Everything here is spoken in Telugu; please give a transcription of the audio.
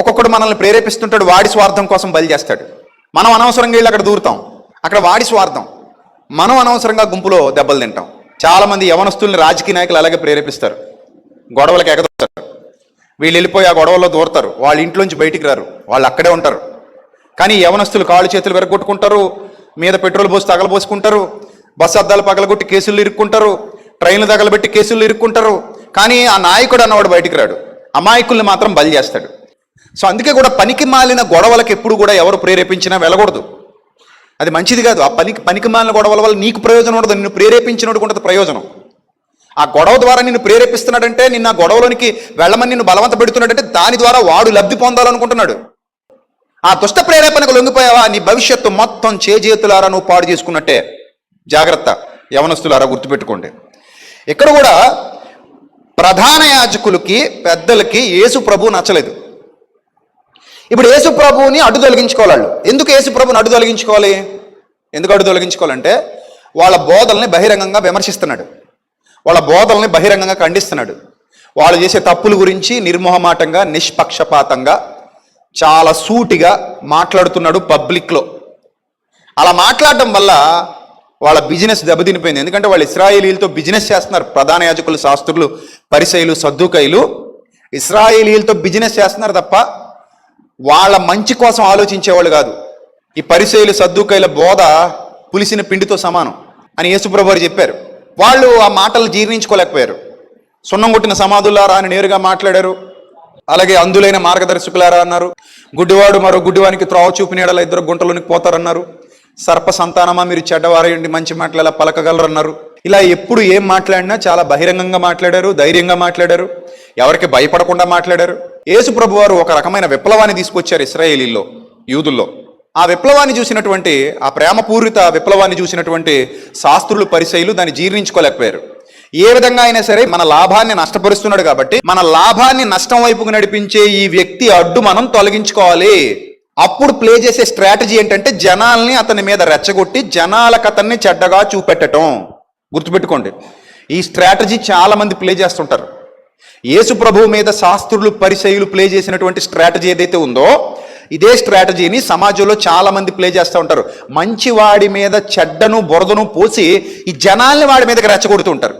ఒక్కొక్కడు మనల్ని ప్రేరేపిస్తుంటాడు వాడి స్వార్థం కోసం బలి చేస్తాడు. మనం అనవసరంగా వెళ్ళి అక్కడ దూరుతాం. అక్కడ వాడి స్వార్థం. మనం అనవసరంగా గుంపులో దెబ్బలు తింటాం. చాలామంది యవనస్తుల్ని రాజకీయ నాయకులు అలాగే ప్రేరేపిస్తారు. గొడవలకు ఎగదొస్తారు వీళ్ళు వెళ్ళిపోయి ఆ గొడవల్లో దూరతారు. వాళ్ళ ఇంట్లోంచి బయటికి రారు. వాళ్ళు అక్కడే ఉంటారు. కానీ యవనస్తులు కాళ్ళు చేతులు విరగొట్టుకుంటారు. మీద పెట్రోల్ పోసి తగలబోసుకుంటారు. బస్సు అద్దాలు పగలగొట్టి కేసులు ఇరుక్కుంటారు. ట్రైన్లు తగలబెట్టి కేసులు ఇరుక్కుంటారు. కానీ ఆ నాయకుడు అన్నవాడు బయటికి రాడు. అమాయకుల్ని మాత్రం బలి చేస్తాడు. సో అందుకే కూడా పనికి మాలిన గొడవలకు ఎప్పుడు కూడా ఎవరు ప్రేరేపించినా వెళ్ళకూడదు. అది మంచిది కాదు. ఆ పనికి పనికి మాలిన గొడవల వల్ల నీకు ప్రయోజనం ఉండదు. నిన్ను ప్రేరేపించినోడికి ఉంటుంది ప్రయోజనం. ఆ గొడవ ద్వారా నిన్ను ప్రేరేపిస్తున్నాడంటే నిన్న ఆ గొడవలోనికి వెళ్ళమని నిన్ను బలవంత పెడుతున్నాడంటే దాని ద్వారా వాడు లబ్ధి పొందాలనుకుంటున్నాడు. ఆ దుష్ట ప్రేరేపణకు లొంగిపోయావా? నీ భవిష్యత్తు మొత్తం చేజేతులారా నువ్వు పాడు చేసుకున్నట్టే. జాగ్రత్త యవనస్తులారా గుర్తుపెట్టుకోండి. ఇక్కడ కూడా ప్రధాన యాజకులకి పెద్దలకి యేసు ప్రభు నచ్చలేదు. ఇప్పుడు యేసు ప్రభువుని అడ్డు తొలగించుకోవాలి ఎందుకు యేసు ప్రభుని అడ్డు తొలగించుకోవాలి? ఎందుకు అడ్డు తొలగించుకోవాలంటే వాళ్ళ బోధల్ని బహిరంగంగా విమర్శిస్తున్నాడు. వాళ్ళ బోధల్ని బహిరంగంగా ఖండిస్తున్నాడు. వాళ్ళు చేసే తప్పుల గురించి నిర్మోహమాటంగా నిష్పక్షపాతంగా చాలా సూటిగా మాట్లాడుతున్నాడు పబ్లిక్లో. అలా మాట్లాడటం వల్ల వాళ్ళ బిజినెస్ దెబ్బతినిపోయింది. ఎందుకంటే వాళ్ళు ఇస్రాయేలీలతో బిజినెస్ చేస్తున్నారు. ప్రధాన యాజకులు శాస్త్రులు పరిసయులు సద్దుకైలు ఇస్రాయేలీలతో బిజినెస్ చేస్తున్నారు తప్ప వాళ్ళ మంచి కోసం ఆలోచించేవాళ్ళు కాదు. ఈ పరిశైలు సద్దుకైల బోధ పులిసిన పిండితో సమానం అని యేసుప్రభు చెప్పారు. వాళ్ళు ఆ మాటలు జీర్ణించుకోలేకపోయారు. సున్నం కొట్టిన సమాధులారా అని నేరుగా మాట్లాడారు. అలాగే అందులైన మార్గదర్శకులారా అన్నారు. గుడ్డివాడు మరో గుడ్డివానికి త్రోవ చూపినీడల ఇద్దరు గుంటలోనికి పోతారన్నారు. సర్ప సంతానమా మీరు చెడ్డవారేయండి మంచి మాటలు ఎలా పలకగలరన్నారు. ఇలా ఎప్పుడు ఏం మాట్లాడినా చాలా బహిరంగంగా మాట్లాడారు ధైర్యంగా మాట్లాడారు. ఎవరికి భయపడకుండా మాట్లాడారు. యేసు ప్రభు వారు ఒక రకమైన విప్లవాన్ని తీసుకొచ్చారు ఇస్రాయేలీల్లో యూదుల్లో. ఆ విప్లవాన్ని చూసినటువంటి ఆ ప్రేమపూరిత విప్లవాన్ని చూసినటువంటి శాస్త్రులు పరిశైలు దాన్ని జీర్ణించుకోలేకపోయారు. ఏ విధంగా అయినా సరే మన లాభాన్ని నష్టపరుస్తున్నాడు కాబట్టి మన లాభాన్ని నష్టం వైపుకు నడిపించే ఈ వ్యక్తి అడ్డు మనం తొలగించుకోవాలి. అప్పుడు ప్లే చేసే స్ట్రాటజీ ఏంటంటే జనాల్ని అతని మీద రెచ్చగొట్టి జనాలకు అతన్ని చెడ్డగా చూపెట్టడం గుర్తుపెట్టుకోండి. ఈ స్ట్రాటజీ చాలా మంది ప్లే చేస్తుంటారు. యేసు ప్రభువు మీద శాస్త్రులు పరిచయులు ప్లే చేసినటువంటి స్ట్రాటజీ ఏదైతే ఉందో ఇదే స్ట్రాటజీని సమాజంలో చాలా మంది ప్లే చేస్తూ ఉంటారు. మంచివాడి మీద చెడ్డను బురదను పోసి ఈ జనాల్ని వాడి మీదకి రెచ్చగొడుతూ ఉంటారు.